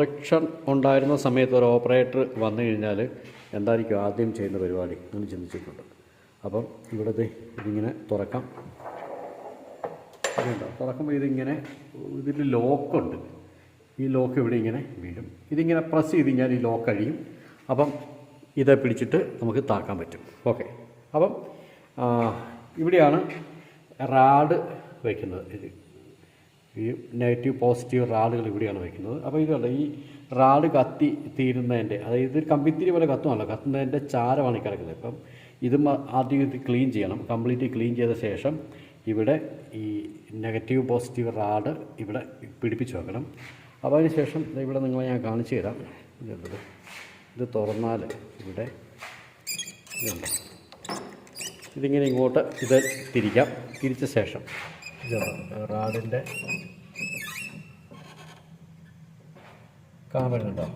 Production ഉണ്ടായിരുന്ന സമയത്ത് ഒരു ഓപ്പറേറ്റർ വന്നു കഴിഞ്ഞാൽ എന്തായിരിക്കും ആദ്യം ചെയ്യുന്ന പരിപാടി എന്ന് ചിന്തിച്ചിട്ടുണ്ട്. അപ്പം ഇവിടുത്തെ ഇതിങ്ങനെ തുറക്കാം. ഇതുണ്ടോ? തുറക്കുമ്പോൾ ഇതിങ്ങനെ ഇതിൽ ലോക്കുണ്ട്. ഈ ലോക്ക് ഇവിടെ ഇങ്ങനെ വീഴും. ഇതിങ്ങനെ പ്രസ് ചെയ്ത് കഴിഞ്ഞാൽ ഈ ലോക്ക് കഴിയും അപ്പം ഇതെ പിടിച്ചിട്ട് നമുക്ക് താക്കാൻ പറ്റും. ഓക്കെ. അപ്പം ഇവിടെയാണ് റാഡ് വയ്ക്കുന്നത് ഈ നെഗറ്റീവ് പോസിറ്റീവ് റാഡുകൾ ഇവിടെയാണ് വയ്ക്കുന്നത്. അപ്പോൾ ഇതുണ്ട് ഈ റാഡ് കത്തി തീരുന്നതിന്റെ അതായത് ഇത് കമ്പിത്തിരി പോലെ കത്തുമല്ല കത്തുന്നതിന്റെ ചാരമാണ് ഈ കിടക്കുന്നത്. ഇപ്പം ഇത് ആദ്യം ഇത് ക്ലീൻ ചെയ്യണം കംപ്ലീറ്റ് ക്ലീൻ ചെയ്ത ശേഷം ഇവിടെ ഈ നെഗറ്റീവ് പോസിറ്റീവ് റാഡ് ഇവിടെ പിടിപ്പിച്ച് വെക്കണം. അപ്പോൾ അതിന് ശേഷം ഇവിടെ നിങ്ങളെ ഞാൻ കാണിച്ചു തരാം. ഇതുണ്ട് ഇത് തുറന്നാൽ ഇവിടെ ഇതിങ്ങനെ ഇങ്ങോട്ട് ഇത് തിരിക്കാം. തിരിച്ച ശേഷം ഇതുണ്ട് റാഡിന്റെ കാണാൻ പറ്റുന്നുണ്ടോ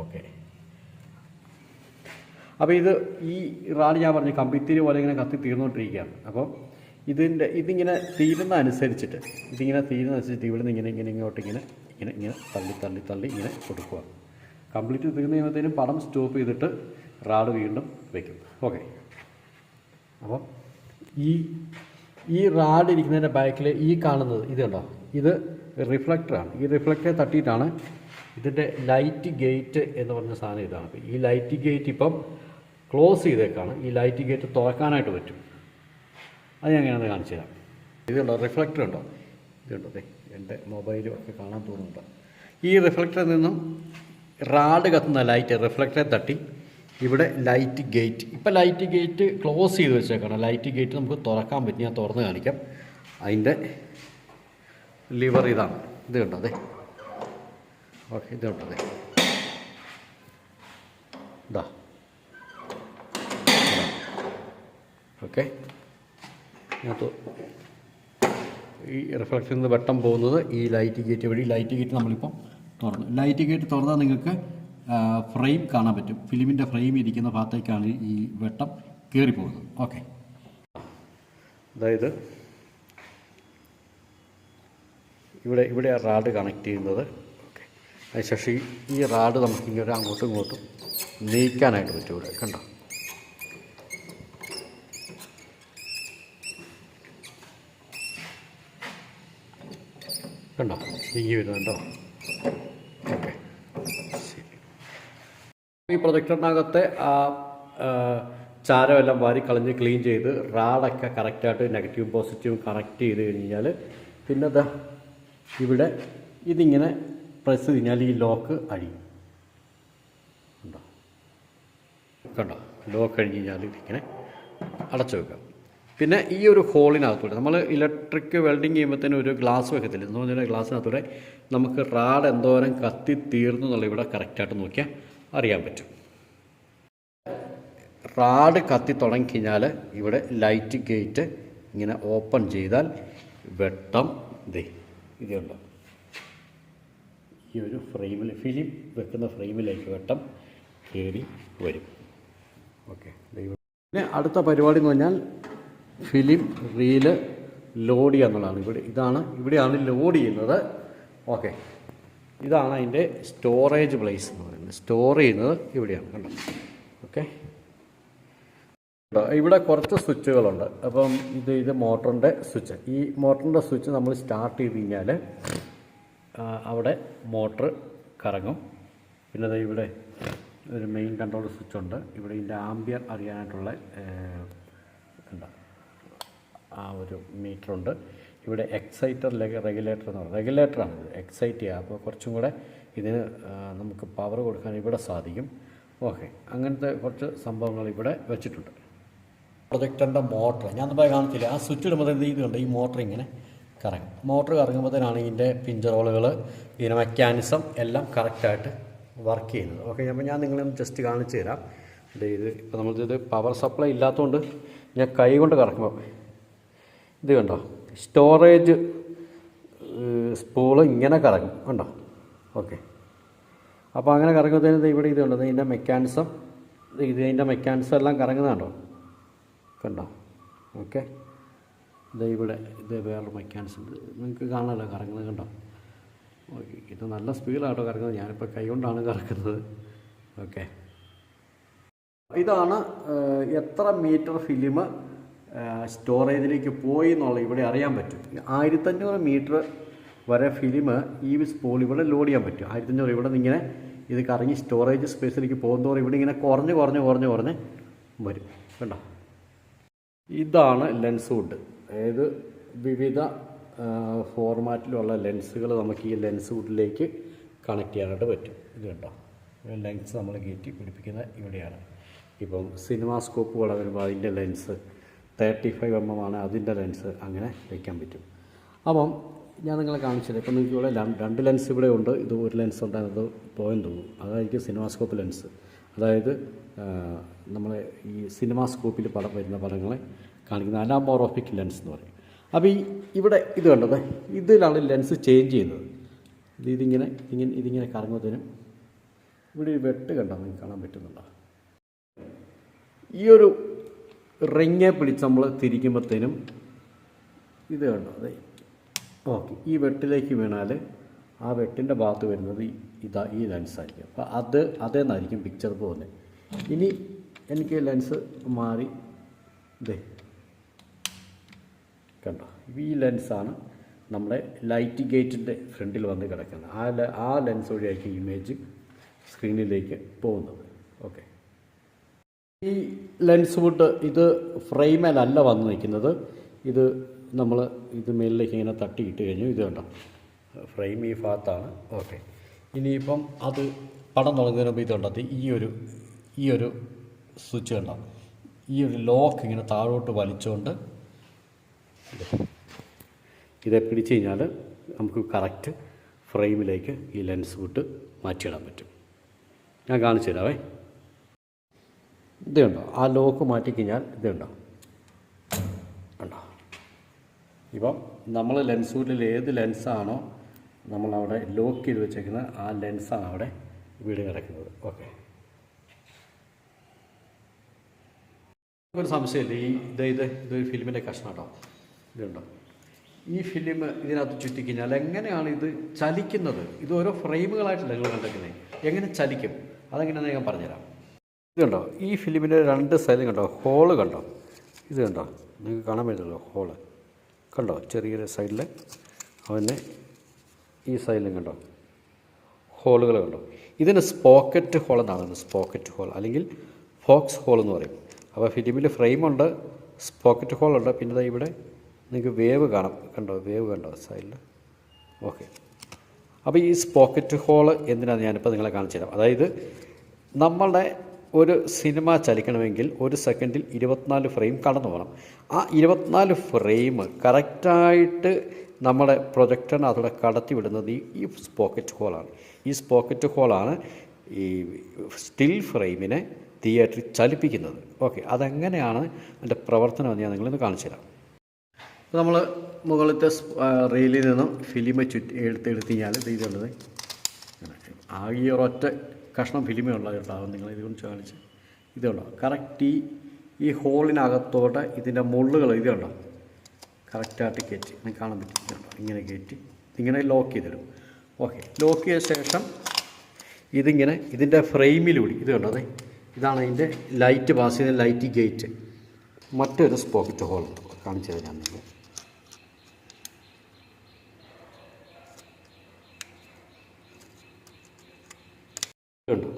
ഓക്കെ. അപ്പോൾ ഇത് ഈ റാഡ് ഞാൻ പറഞ്ഞു കമ്പിത്തിരി പോലെ ഇങ്ങനെ കത്തി തീർന്നുകൊണ്ടിരിക്കുകയാണ് അപ്പോൾ ഇതിന്റെ ഇതിങ്ങനെ തീരുന്ന അനുസരിച്ചിട്ട് ഇതിങ്ങനെ തീരുന്ന അനുസരിച്ചിട്ട് ഇവിടെ നിന്ന് ഇങ്ങനെ ഇങ്ങനെ ഇങ്ങോട്ട് ഇങ്ങനെ ഇങ്ങനെ ഇങ്ങനെ തള്ളി തള്ളി തള്ളി ഇങ്ങനെ കൊടുക്കുക. കംപ്ലീറ്റ് തീർന്നു കഴിയുമ്പോഴത്തേനും പടം സ്റ്റോപ്പ് ചെയ്തിട്ട് റാഡ് വീണ്ടും വയ്ക്കും ഓക്കെ അപ്പോൾ ഈ ഈ റാഡ് ഇരിക്കുന്നതിന്റെ ബാക്കിൽ ഈ കാണുന്നത് ഇത് കണ്ടോ? ഇത് റിഫ്ലക്ടറാണ് ഈ റിഫ്ലക്ടറെ തട്ടിയിട്ടാണ് ഇതിന്റെ ലൈറ്റ് ഗേറ്റ് എന്ന് പറഞ്ഞ സാധനം ഇതാണ്. അപ്പോൾ ഈ ലൈറ്റ് ഗേറ്റ് ഇപ്പം ക്ലോസ് ചെയ്തേക്കാണ്. ഈ ലൈറ്റ് ഗേറ്റ് തുറക്കാനായിട്ട് പറ്റും. അത് ഞാൻ എങ്ങനെയാണെന്ന് കാണിച്ചു തരാം. ഇത് കണ്ടോ? റിഫ്ലക്ടർ ഉണ്ടോ? ഇതുണ്ടോ ദേ എന്റെ മൊബൈലും ഒക്കെ കാണാൻ തോന്നുന്നുണ്ടോ? ഈ റിഫ്ലക്ടറിൽ നിന്നും റാഡ് കത്തുന്ന ലൈറ്റ് റിഫ്ലക്ടറെ തട്ടി ഇവിടെ ലൈറ്റ് ഗേറ്റ് ഇപ്പം ലൈറ്റ് ഗേറ്റ് ക്ലോസ് ചെയ്ത് വെച്ചേക്കണം. ലൈറ്റ് ഗേറ്റ് നമുക്ക് തുറക്കാൻ പറ്റും. ഞാൻ തുറന്ന് കാണിക്കാം. അതിന്റെ ലിവർ ഇതാണ്. ഇത് കണ്ടോ? ഓക്കെ ഇത് കണ്ടോ? ഇതാ. ഓക്കെ. ഈ റിഫ്ലക്ഷൻ വെട്ടം പോകുന്നത് ഈ ലൈറ്റ് ഗേറ്റ് വഴി. ലൈറ്റ് ഗേറ്റ് നമ്മളിപ്പം തുറന്നു. ലൈറ്റ് ഗേറ്റ് തുറന്നാൽ നിങ്ങൾക്ക് ഫ്രെയിം കാണാൻ പറ്റും. ഫിലിമിന്റെ ഫ്രെയിം ഇരിക്കുന്ന ഭാഗത്തേക്കാണ് ഈ വെട്ടം കയറി പോകുന്നത് ഓക്കെ അതായത് ഇവിടെ ഇവിടെ റാഡ് കണക്ട് ചെയ്യുന്നത്. അതിനുശേഷം ഈ- ഈ റാഡ് നമുക്ക് ഇങ്ങനെ അങ്ങോട്ടും ഇങ്ങോട്ടും നീക്കാനായിട്ട് പറ്റും ഇവിടെ. കണ്ടോ? കണ്ടോ? നീങ്ങി വരുന്നുണ്ടോ ഓക്കെ ശരി ഈ പ്രൊജക്ടറിനകത്തെ ആ ചാരമെല്ലാം വാരി കളഞ്ഞ് ക്ലീൻ ചെയ്ത് റാഡൊക്കെ കറക്റ്റായിട്ട് നെഗറ്റീവ് പോസിറ്റീവ് കറക്റ്റ് ചെയ്ത് കഴിഞ്ഞാൽ പിന്നെ അതാ ഇവിടെ ഇതിങ്ങനെ പ്രസ് കഴിഞ്ഞാൽ ഈ ലോക്ക് അഴിയും. കണ്ടോ? കണ്ടോ? ലോക്ക് കഴിഞ്ഞ് കഴിഞ്ഞാൽ ഇതിങ്ങനെ അടച്ചു വെക്കാം. പിന്നെ ഈ ഒരു ഹോളിനകത്തൂടെ നമ്മൾ ഇലക്ട്രിക് വെൽഡിങ് ചെയ്യുമ്പോഴത്തേനും ഒരു ഗ്ലാസ് വെക്കത്തില്ല? എന്ന് പറഞ്ഞാൽ ഗ്ലാസ്സിനകത്തൂടെ നമുക്ക് റാഡ് എന്തോരം കത്തി തീർന്നു എന്നുള്ള ഇവിടെ കറക്റ്റായിട്ട് നോക്കിയാൽ അറിയാൻ പറ്റും. റാഡ് കത്തി തുടങ്ങിക്കഴിഞ്ഞാൽ ഇവിടെ ലൈറ്റ് ഗേറ്റ് ഇങ്ങനെ ഓപ്പൺ ചെയ്താൽ വെട്ടം ദേ ഇതുണ്ട് ഈ ഒരു ഫ്രെയിമിൽ ഫിലിം വെക്കുന്ന ഫ്രെയിമിലേക്ക് വെട്ടം കയറി വരും. ഓക്കെ പിന്നെ അടുത്ത പരിപാടി എന്ന് പറഞ്ഞാൽ ഫിലിം റീൽ ലോഡ് ചെയ്യുക എന്നുള്ളതാണ്. ഇവിടെ ഇതാണ് ഇവിടെയാണ് ലോഡ് ചെയ്യുന്നത്. ഓക്കെ ഇതാണ് അതിന്റെ സ്റ്റോറേജ് പ്ലേസ് എന്ന് പറയുന്നത്. സ്റ്റോർ ചെയ്യുന്നത് ഇവിടെയാണ് കണ്ടോ? ഓക്കെ ഇവിടെ കുറച്ച് സ്വിച്ചുകളുണ്ട്. അപ്പം ഇത് ഇത് മോട്ടറിന്റെ സ്വിച്ച്. ഈ മോട്ടറിന്റെ സ്വിച്ച് നമ്മൾ സ്റ്റാർട്ട് ചെയ്ത് കഴിഞ്ഞാൽ അവിടെ മോട്ടർ കറങ്ങും. പിന്നെ ഇവിടെ ഒരു മെയിൻ കൺട്രോൾ സ്വിച്ച് ഉണ്ട്. ഇവിടെ ഇതിന്റെ ആംബിയർ അറിയാനായിട്ടുള്ള എന്താ ആ ഒരു മീറ്ററുണ്ട് ഇവിടെ എക്സൈറ്റർ റെഗുലേറ്റർ എന്ന് പറയുന്നത്. റെഗുലേറ്ററാണ് ഇത്. എക്സൈറ്റ് ചെയ്യുക. അപ്പോൾ കുറച്ചും കൂടെ ഇതിന് നമുക്ക് പവർ കൊടുക്കാൻ ഇവിടെ സാധിക്കും. ഓക്കെ അങ്ങനത്തെ കുറച്ച് സംഭവങ്ങൾ ഇവിടെ വെച്ചിട്ടുണ്ട്. പ്രൊജക്ടറിന്റെ മോട്ടർ ഞാൻ പറയാൻ കാണിച്ചില്ല. ആ സ്വിച്ച് ഇടുമ്പോൾ എന്ത് ചെയ്യുന്നുണ്ട് ഈ മോട്ടർ ഇങ്ങനെ കറങ്ങും. മോട്ടർ കറങ്ങുമ്പോഴത്തേനാണ് ഇതിന്റെ പിഞ്ചറോളുകൾ ഇതിന്റെ മെക്കാനിസം എല്ലാം കറക്റ്റായിട്ട് വർക്ക് ചെയ്യുന്നത്. ഓക്കെ അപ്പോൾ ഞാൻ നിങ്ങളെ ഒന്ന് ജസ്റ്റ് കാണിച്ചു തരാം. ഇത് ഇപ്പോൾ നമ്മളിത് പവർ സപ്ലൈ ഇല്ലാത്തതുകൊണ്ട് ഞാൻ കൈ കൊണ്ട് കറക്കുമ്പോൾ ഇത് കണ്ടോ? സ്റ്റോറേജ് സ്പൂൾ ഇങ്ങനെ കറങ്ങും. കണ്ടോ? ഓക്കെ. അപ്പോൾ അങ്ങനെ കറങ്ങുന്നതിന് ഇവിടെ ഇത് കണ്ടോ ഇതിന്റെ മെക്കാനിസം ഇത് ഇതിന്റെ മെക്കാനിസം എല്ലാം കറങ്ങുന്നതാണോ കണ്ടോ? ഓക്കെ. ഇത് ഇവിടെ ഇത് വേറൊരു മെക്കാനിസം നിങ്ങൾക്ക് കാണാമല്ലോ കറങ്ങുന്നത് കണ്ടോ? ഓക്കെ ഇത് നല്ല സ്പീഡാട്ടോ കറങ്ങുന്നത്. ഞാനിപ്പോൾ കൈ കൊണ്ടാണ് കറക്കുന്നത് ഓക്കെ. ഇതാണ് എത്ര മീറ്റർ ഫിലിം സ്റ്റോറേജിലേക്ക് പോയി എന്നുള്ള ഇവിടെ അറിയാൻ പറ്റും. ആയിരത്തഞ്ഞൂറ് മീറ്റർ വരെ ഫിലിം ഈ സ്പോൾ ഇവിടെ ലോഡ് ചെയ്യാൻ പറ്റും. ആയിരത്തഞ്ഞൂറ് ഇവിടെ നിന്ന് ഇങ്ങനെ ഇത് കറങ്ങി സ്റ്റോറേജ് സ്പേസിലേക്ക് പോകുന്നതോറും ഇവിടെ ഇങ്ങനെ കുറഞ്ഞ് കുറഞ്ഞ് കുറഞ്ഞ് കുറഞ്ഞ് വരും. കണ്ടോ? ഇതാണ് ലെൻസ് വുഡ് അതായത് വിവിധ ഫോർമാറ്റിലുള്ള ലെൻസുകൾ നമുക്ക് ഈ ലെൻസ് വുഡിലേക്ക് കണക്ട് ചെയ്യാനായിട്ട് പറ്റും. ഇത് കണ്ടോ? ലെൻസ് നമ്മൾ കയറ്റി പിടിപ്പിക്കുന്ന ഇവിടെയാണ്. ഇപ്പം സിനിമാസ്കോപ്പുകൾ വരുമ്പോൾ അതിന്റെ lens thirty five M M ആണ് അതിന്റെ ലെൻസ് അങ്ങനെ വയ്ക്കാൻ പറ്റും. അപ്പം ഞാൻ നിങ്ങളെ കാണിച്ചത് ഇപ്പം നിങ്ങൾക്ക് ഇവിടെ രണ്ട് ലെൻസ് ഇവിടെ ഉണ്ട്. ഇത് ഒരു ലെൻസ് ഉണ്ടായിരുന്നത് പോയെന്ന് തോന്നുന്നു. അതായിരിക്കും സിനിമാസ്കോപ്പ് ലെൻസ്. അതായത് നമ്മൾ ഈ സിനിമാസ്കോപ്പിൽ പടം വരുന്ന പടങ്ങളെ കാണിക്കുന്ന അനാമോറോഫിക് ലെൻസ് എന്ന് പറയും. അപ്പോൾ ഈ ഇവിടെ ഇത് കണ്ടത് ഇതിലാണ് ലെൻസ് ചേഞ്ച് ചെയ്യുന്നത്. ഇത് ഇതിങ്ങനെ ഇങ്ങനെ ഇതിങ്ങനെ കറങ്ങുന്നതിനും ഇവിടെ ഒരു വെട്ട് കണ്ടാൽ നിങ്ങൾക്ക് കാണാൻ പറ്റുന്നുണ്ടോ? ഈ ഒരു റിങ്ങെ പിടിച്ച് നമ്മൾ തിരിക്കുമ്പോഴത്തേനും ഇത് കണ്ടോ അതെ. ഓക്കെ ഈ വെട്ടിലേക്ക് വീണാൽ ആ വെട്ടിന്റെ ഭാഗത്ത് വരുന്നത് ഇതാ ഈ ലെൻസായിരിക്കും അപ്പോൾ അത് അതേന്നായിരിക്കും പിക്ചർ പോകുന്നത് ഇനി എനിക്ക് ലെൻസ് മാറി ഇതേ കണ്ടോ ഈ ലെൻസാണ് നമ്മുടെ ലൈറ്റ് ഗേറ്റിന്റെ ഫ്രണ്ടിൽ വന്ന് കിടക്കുന്നത്. ആ ആ ലെൻസ് വഴിയായിരിക്കും ഇമേജ് സ്ക്രീനിലേക്ക് പോകുന്നത്. ഓക്കെ. ഈ ലെൻസ് വുഡ് ഇത് ഫ്രെയിമേലല്ല വന്ന് നിൽക്കുന്നത്. ഇത് നമ്മൾ ഇത് മേലിലേക്ക് ഇങ്ങനെ തട്ടിയിട്ട് കഴിഞ്ഞു. ഇത് കണ്ടോ? ഫ്രെയിം ഈ ഭാഗത്താണ്. ഓക്കെ ഇനിയിപ്പം അത് പടം തുടങ്ങുന്നതിന് മുമ്പ് ഇത് കണ്ടോ ഈ ഒരു ഈ ഒരു സ്വിച്ച് കണ്ടോ? ഈ ഒരു ലോക്ക് ഇങ്ങനെ താഴോട്ട് വലിച്ചുകൊണ്ട് ഇതെ പിടിച്ചു കഴിഞ്ഞാൽ നമുക്ക് കറക്റ്റ് ഫ്രെയിമിലേക്ക് ഈ ലെൻസ് വിട്ട് മാറ്റിയിടാൻ പറ്റും. ഞാൻ കാണിച്ചു തരാവേ. ഇത് കണ്ടോ ആ ലോക്ക് മാറ്റി കഴിഞ്ഞാൽ ഇതുണ്ടോ? കണ്ടോ ഇപ്പം നമ്മൾ ലെൻസ് വീട്ടിൽ ഏത് ലെൻസാണോ നമ്മളവിടെ ലോക്ക് ചെയ്ത് വെച്ചേക്കുന്നത് ആ ലെൻസാണ് അവിടെ വീട് കിടക്കുന്നത്. ഓക്കെ ഒരു സംശയമില്ല. ഈ ഇത് ഇത് ഇതൊരു ഫിലിമിന്റെ കഷ്ണം കേട്ടോ. ഇതുണ്ടോ? ഈ ഫിലിം ഇതിനകത്ത് ചുറ്റിക്കഴിഞ്ഞാൽ എങ്ങനെയാണ് ഇത് ചലിക്കുന്നത്? ഇത് ഓരോ ഫ്രെയിമുകളായിട്ടല്ല നിങ്ങൾ കണ്ടെക്കുന്നത് എങ്ങനെ ചലിക്കും? അതെങ്ങനെയാണെന്ന് ഞാൻ പറഞ്ഞുതരാം. ഇത് കണ്ടോ? ഈ ഫിലിമിന്റെ രണ്ട് സൈഡും കണ്ടോ? ഹോൾ കണ്ടോ? ഇത് കണ്ടോ? നിങ്ങൾക്ക് കാണാൻ പറ്റുമല്ലോ ഹോൾ. കണ്ടോ? ചെറിയൊരു സൈഡിൽ അവന് ഈ സൈഡിലും കണ്ടോ? ഹോളുകൾ കണ്ടോ? ഇതിന് സ്പോക്കറ്റ് ഹോൾ എന്നാണ് സ്പോക്കറ്റ് ഹോൾ. അല്ലെങ്കിൽ ഫോക്സ് ഹോൾ എന്ന് പറയും. അപ്പോൾ ഫിലിമിൽ ഫ്രെയിമുണ്ട് സ്പോക്കറ്റ് ഹോൾ ഉണ്ട്. പിന്നെ ഇവിടെ നിങ്ങൾക്ക് വേവ് കാണാം. കണ്ടോ? വേവ് കണ്ടോ? സൈഡിൽ ഓക്കെ. അപ്പോൾ ഈ സ്പോക്കറ്റ് ഹോൾ എന്തിനാണ് ഞാനിപ്പോൾ നിങ്ങളെ കാണിച്ചു തരാം അതായത് നമ്മളുടെ ഒരു സിനിമ ചലിക്കണമെങ്കിൽ ഒരു സെക്കൻഡിൽ ഇരുപത്തിനാല് ഫ്രെയിം കടന്നു പോകണം. ആ ഇരുപത്തിനാല് ഫ്രെയിം കറക്റ്റായിട്ട് നമ്മുടെ പ്രൊജക്ടറിനകത്തൂടെ കടത്തി വിടുന്നത് ഈ സ്പോക്കറ്റ് ഹോളാണ്. ഈ പോക്കറ്റ് ഹോളാണ് ഈ സ്റ്റിൽ ഫ്രെയിമിനെ തിയേറ്ററിൽ ചലിപ്പിക്കുന്നത്. ഓക്കെ അതെങ്ങനെയാണ് അതിന്റെ പ്രവർത്തനം എന്ന് ഞാൻ നിങ്ങളിന്ന് കാണിച്ചു തരാം. നമ്മൾ മുകളിലത്തെ റീലിൽ നിന്നും ഫിലിമെ ചുറ്റി എടുത്തെടുത്ത് കഴിഞ്ഞാൽ ഇത് ഇതുള്ളത് ആ ഈ ഒരൊറ്റ കഷ്ണം ഫിലിമേ ഉള്ളത് അത് നിങ്ങൾ ഇതുകൊണ്ട് കാണിച്ച്. ഇതുണ്ടോ കറക്റ്റ് ഈ ഈ ഹോളിനകത്തോട്ട് ഇതിന്റെ മുള്ളുകൾ ഇത് കണ്ടോ? കറക്റ്റായിട്ട് കയറ്റി. നിങ്ങൾക്ക് കാണാൻ പറ്റും. ഇതുണ്ടോ ഇങ്ങനെ കയറ്റി. ഇങ്ങനെ ലോക്ക് ചെയ്തിടും. ഓക്കെ ലോക്ക് ചെയ്ത ശേഷം ഇതിങ്ങനെ ഇതിന്റെ ഫ്രെയിമിലൂടി ഇത് കണ്ടോ അതെ ഇതാണ് അതിന്റെ ലൈറ്റ് പാസ് ചെയ്യുന്ന ലൈറ്റ് ഗേറ്റ് മറ്റൊരു സ്പോക്കറ്റ് ഹോൾ കാണിച്ചു തരാം നിങ്ങൾ കണ്ടോ.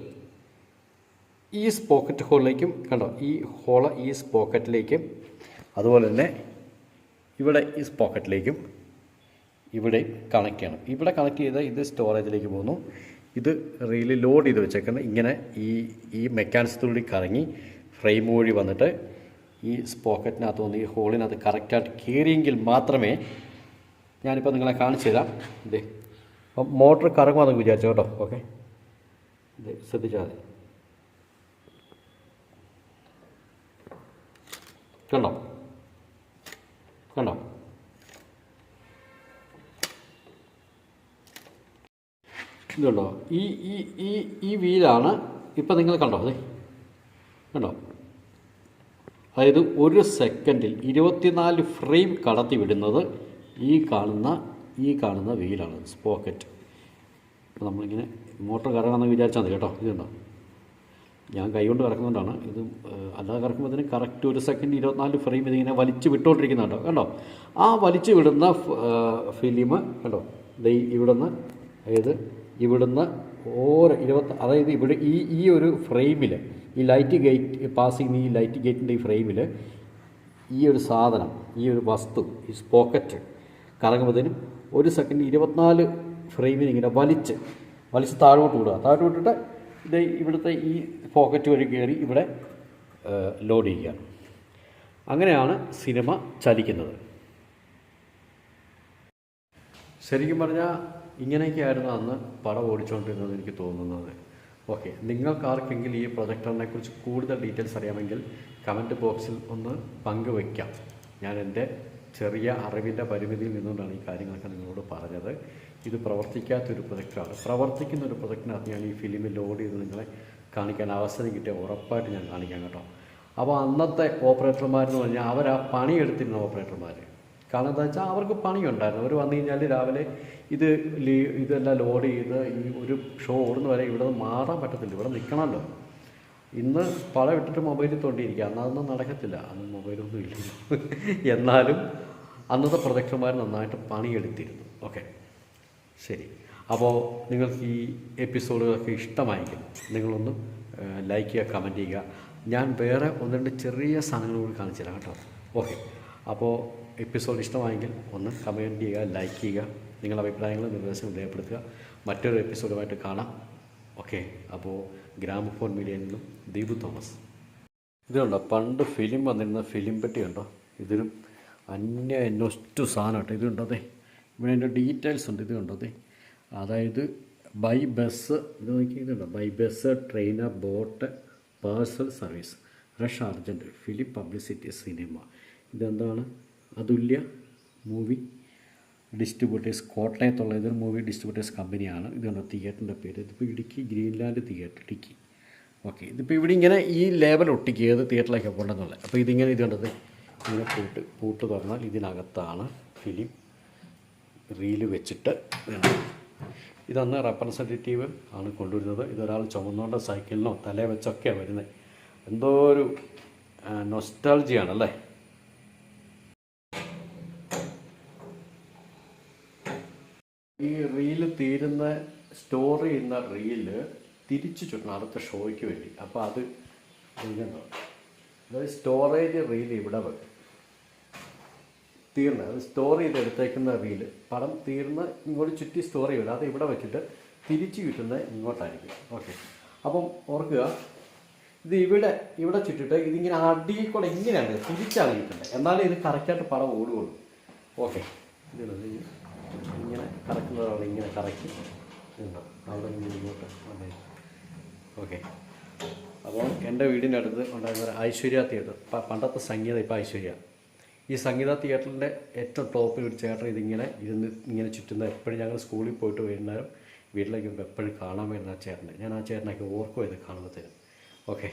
ഈ സ്പോക്കറ്റ് ഹോളിലേക്കും കണ്ടോ ഈ ഹോൾ ഈ സ്പോക്കറ്റിലേക്കും അതുപോലെ തന്നെ ഇവിടെ ഈ സ്പോക്കറ്റിലേക്കും ഇവിടെ കണക്ട് ചെയ്യണം. ഇവിടെ കണക്ട് ചെയ്താൽ ഇത് സ്റ്റോറേജിലേക്ക് പോകുന്നു. ഇത് റീൽ ലോഡ് ചെയ്ത് വെച്ചേക്കുന്നത് ഇങ്ങനെ ഈ ഈ മെക്കാനിസത്തിലൂടെ കറങ്ങി ഫ്രെയിം വഴി വന്നിട്ട് ഈ സ്പോക്കറ്റിനകത്ത് വന്ന് ഈ ഹോളിനകത്ത് കറക്റ്റായിട്ട് കയറിയെങ്കിൽ മാത്രമേ ഞാനിപ്പോൾ നിങ്ങളെ കാണിച്ചു തരാം ഇതേ അപ്പം മോട്ടർ കറങ്ങുവാന്നൊക്കെ വിചാരിച്ചു കേട്ടോ? ഓക്കെ ശ്രദ്ധിച്ചാൽ മതി. കണ്ടോ? കണ്ടോ? ഇതുണ്ടോ ഈ ഈ ഈ ഈ വീലാണ് ഇപ്പം നിങ്ങൾ കണ്ടോ? അതെ കണ്ടോ? അതായത് ഒരു സെക്കൻഡിൽ ഇരുപത്തിനാല് ഫ്രെയിം കടത്തി വിടുന്നത് ഈ കാണുന്ന ഈ കാണുന്ന വീലാണ് സ്പോക്കറ്റ്. അപ്പോൾ നമ്മളിങ്ങനെ മോട്ടർ കറങ്ങണമെന്ന് വിചാരിച്ചാൽ മതി കേട്ടോ. ഇതുണ്ടോ ഞാൻ കൈകൊണ്ട് കറക്കുന്നതുകൊണ്ടാണ് ഇത് അല്ലാതെ കറക്കുമ്പോൾ കറക്റ്റ് ഒരു സെക്കൻഡ് ഇരുപത്തിനാല് ഫ്രെയിം ഇതിങ്ങനെ വലിച്ചു വിട്ടുകൊണ്ടിരിക്കുന്നുണ്ടോ കണ്ടോ? ആ വലിച്ചു വിടുന്ന ഫിലിം കണ്ടോ? ദൈ ഇവിടുന്ന് അതായത് ഇവിടുന്ന് ഓരോ ഇരുപത്തി അതായത് ഇവിടെ ഈ ഈ ഒരു ഫ്രെയിമിൽ ഈ ലൈറ്റ് ഗേറ്റ് പാസിങ് ഈ ലൈറ്റ് ഗേറ്റിന്റെ ഈ ഫ്രെയിമിൽ ഈ ഒരു സാധനം ഈ ഒരു വസ്തു ഈ പോക്കറ്റ് കറങ്ങുമ്പോഴത്തേനും ഒരു സെക്കൻഡ് ഇരുപത്തിനാല് ഫ്രെയിമിന് ഇങ്ങനെ വലിച്ച് വലിച്ച് താഴോട്ട് വിടുക. താഴോട്ട് വിട്ടിട്ട് ഇത് ഇവിടുത്തെ ഈ പോക്കറ്റ് വഴി കയറി ഇവിടെ ലോഡ് ചെയ്യുക. അങ്ങനെയാണ് സിനിമ ചലിക്കുന്നത്. ശരിക്കും പറഞ്ഞാൽ ഇങ്ങനെയൊക്കെയായിരുന്നു അന്ന് പടം ഓടിച്ചുകൊണ്ടിരുന്നത് എനിക്ക് തോന്നുന്നത്. ഓക്കെ നിങ്ങൾക്കാർക്കെങ്കിലും ഈ പ്രൊജക്ടറിനെ കുറിച്ച് കൂടുതൽ ഡീറ്റെയിൽസ് അറിയാമെങ്കിൽ കമന്റ് ബോക്സിൽ ഒന്ന് പങ്കുവയ്ക്കാം. ഞാൻ എന്റെ ചെറിയ അറിവിന്റെ പരിമിതിയിൽ നിന്നുകൊണ്ടാണ് ഈ കാര്യങ്ങളൊക്കെ നിങ്ങളോട് പറഞ്ഞത്. ഇത് പ്രവർത്തിക്കാത്തൊരു പ്രൊജക്റ്റാണ് പ്രവർത്തിക്കുന്ന ഒരു പ്രൊജക്റ്റിനകത്ത് ഞാൻ ഈ ഫിലിമിൽ ലോഡ് ചെയ്ത് നിങ്ങളെ കാണിക്കാൻ അവസരം കിട്ടിയ ഉറപ്പായിട്ട് ഞാൻ കാണിക്കാം കേട്ടോ. അപ്പോൾ അന്നത്തെ ഓപ്പറേറ്റർമാരെന്ന് പറഞ്ഞാൽ അവർ ആ പണിയെടുത്തിരുന്ന ഓപ്പറേറ്റർമാർ. കാരണം എന്താ വെച്ചാൽ അവർക്ക് പണിയുണ്ടായിരുന്നു. അവർ വന്നു കഴിഞ്ഞാൽ രാവിലെ ഇത് ഇതെല്ലാം ലോഡ് ചെയ്ത് ഈ ഒരു ഷോ ഓടുന്ന വരെ ഇവിടെ മാറാൻ പറ്റത്തില്ല. ഇവിടെ നിൽക്കണമല്ലോ. ഇന്ന് പല വിട്ടിട്ട് മൊബൈലിൽ തോണ്ടിയിരിക്കുക. അന്നതൊന്നും നടക്കത്തില്ല. അന്ന് മൊബൈലൊന്നും ഇല്ല. എന്നാലും അന്നത്തെ പ്രൊജക്ടർമാർ നന്നായിട്ട് പണിയെടുത്തിരുന്നു. ഓക്കെ. ശരി. അപ്പോൾ നിങ്ങൾക്ക് ഈ എപ്പിസോഡുകളൊക്കെ ഇഷ്ടമായിരിക്കും നിങ്ങളൊന്ന് ലൈക്ക് ചെയ്യുക കമന്റ് ചെയ്യുക. ഞാൻ വേറെ ഒന്ന് രണ്ട് ചെറിയ സാധനങ്ങൾ കൂടി കാണിച്ചു തരാം കേട്ടോ. ഓക്കെ അപ്പോൾ എപ്പിസോഡ് ഇഷ്ടമായെങ്കിൽ ഒന്ന് കമന്റ് ചെയ്യുക ലൈക്ക് ചെയ്യുക നിങ്ങളുടെ അഭിപ്രായങ്ങളും നിർദ്ദേശങ്ങളും രേഖപ്പെടുത്തുക. മറ്റൊരു എപ്പിസോഡുമായിട്ട് കാണാം. ഓക്കെ അപ്പോൾ ഗ്രാമഫോൺ മീഡിയയിൽ നിന്നും ദീപു തോമസ്. ഇതുണ്ടോ പണ്ട് ഫിലിം വന്നിരുന്ന ഫിലിം പെട്ടി ഉണ്ടോ ഇതിലും അന്യ എന്നൊറ്റു സാധനം കേട്ടോ. ഇതുണ്ടോ അതെ. ഇവിടെ ഡീറ്റെയിൽസ് ഉണ്ട് ഇത് കണ്ടോ? അതെ അതായത് ബൈ ബസ് ഇത് നോക്കി ഇതുണ്ടോ by bus trainer boat personal service rush urgent film publicity cinema. ഇതെന്താണ്? അതുല്യ മൂവി ഡിസ്ട്രിബ്യൂട്ടേഴ്സ് കോട്ടയത്തുള്ള ഇതൊരു മൂവി ഡിസ്ട്രിബ്യൂട്ടേഴ്സ് കമ്പനിയാണ്. ഇതുണ്ട് തിയേറ്ററിന്റെ പേര്. ഇതിപ്പോൾ Idukki Greenland theatre Idukki. Okay ഇതിപ്പോൾ ഇവിടെ ഇങ്ങനെ ഈ ലേബൽ ഒട്ടിക്കുക ഏത് തിയേറ്ററിലേക്കാണ് പോകേണ്ടതെന്നുള്ളത്. അപ്പോൾ ഇതിങ്ങനെ ഇത് കണ്ടത് ഇങ്ങനെ പൂട്ട് പൂട്ട് തുറന്നാൽ ഇതിനകത്താണ് ഫിലിം റീൽ വെച്ചിട്ട് വേണം. ഇതന്ന് റെപ്രസെന്റേറ്റീവ് ആണ് കൊണ്ടുവരുന്നത്. ഇതൊരാൾ ചുമന്നുകൊണ്ട് സൈക്കിളിനോ തലേ വെച്ചൊക്കെയാണ് വരുന്നത് എന്തോ ഒരു നൊസ്റ്റാൾജിയാണല്ലേ ഈ റീൽ തീരുന്ന സ്റ്റോർ ചെയ്യുന്ന റീൽ തിരിച്ചു ചുറ്റണം അടുത്ത ഷോയ്ക്ക് വേണ്ടി. അപ്പോൾ അത് ഇങ്ങനെ അതായത് സ്റ്റോറേജ് റീൽ ഇവിടെ വെക്കും. തീർന്ന അത് സ്റ്റോർ ചെയ്ത് എടുത്തേക്കുന്ന റീൽ പടം തീർന്ന് ഇങ്ങോട്ട് ചുറ്റി സ്റ്റോർ ചെയ്യില്ല അത് ഇവിടെ വെച്ചിട്ട് തിരിച്ചു കിട്ടുന്നത് ഇങ്ങോട്ടായിരിക്കും. ഓക്കെ അപ്പം ഓർക്കുക ഇത് ഇവിടെ ഇവിടെ ചുറ്റിട്ട് ഇതിങ്ങനെ അടിയിൽ കൂടെ ഇങ്ങനെയാണ് തിരിച്ചാണ് കിട്ടുന്നത്. എന്നാലേ ഇത് കറക്റ്റായിട്ട് പടം ഓടുകയുള്ളൂ. ഓക്കെ ഇങ്ങനെ കറക്കുന്നതാണ് ഇങ്ങനെ കറക്കി അവിടെ നിന്ന് ഇങ്ങോട്ട് ഓക്കെ അപ്പോൾ എന്റെ വീടിന്റെ അടുത്ത് ഉണ്ടായിരുന്ന ഐശ്വര്യ തിയേറ്റർ പണ്ടത്തെ സംഗീതം ഇപ്പോൾ ഐശ്വര്യ. ഈ സംഗീത തിയേറ്ററിന്റെ ഏറ്റവും ടോപ്പിൽ ഒരു ചേട്ടൻ ഇതിങ്ങനെ ഇരുന്ന് ഇങ്ങനെ ചുറ്റുന്ന എപ്പോഴും ഞങ്ങൾ സ്കൂളിൽ പോയിട്ട് വൈകുന്നേരം വീട്ടിലേക്ക് എപ്പോഴും കാണാൻ വരുന്ന ആ ചേട്ടനെ. ഞാൻ ആ ചേട്ടനൊക്കെ ഓർക്കും ഇത് കാണുമ്പോഴത്തേനും ഓക്കെ.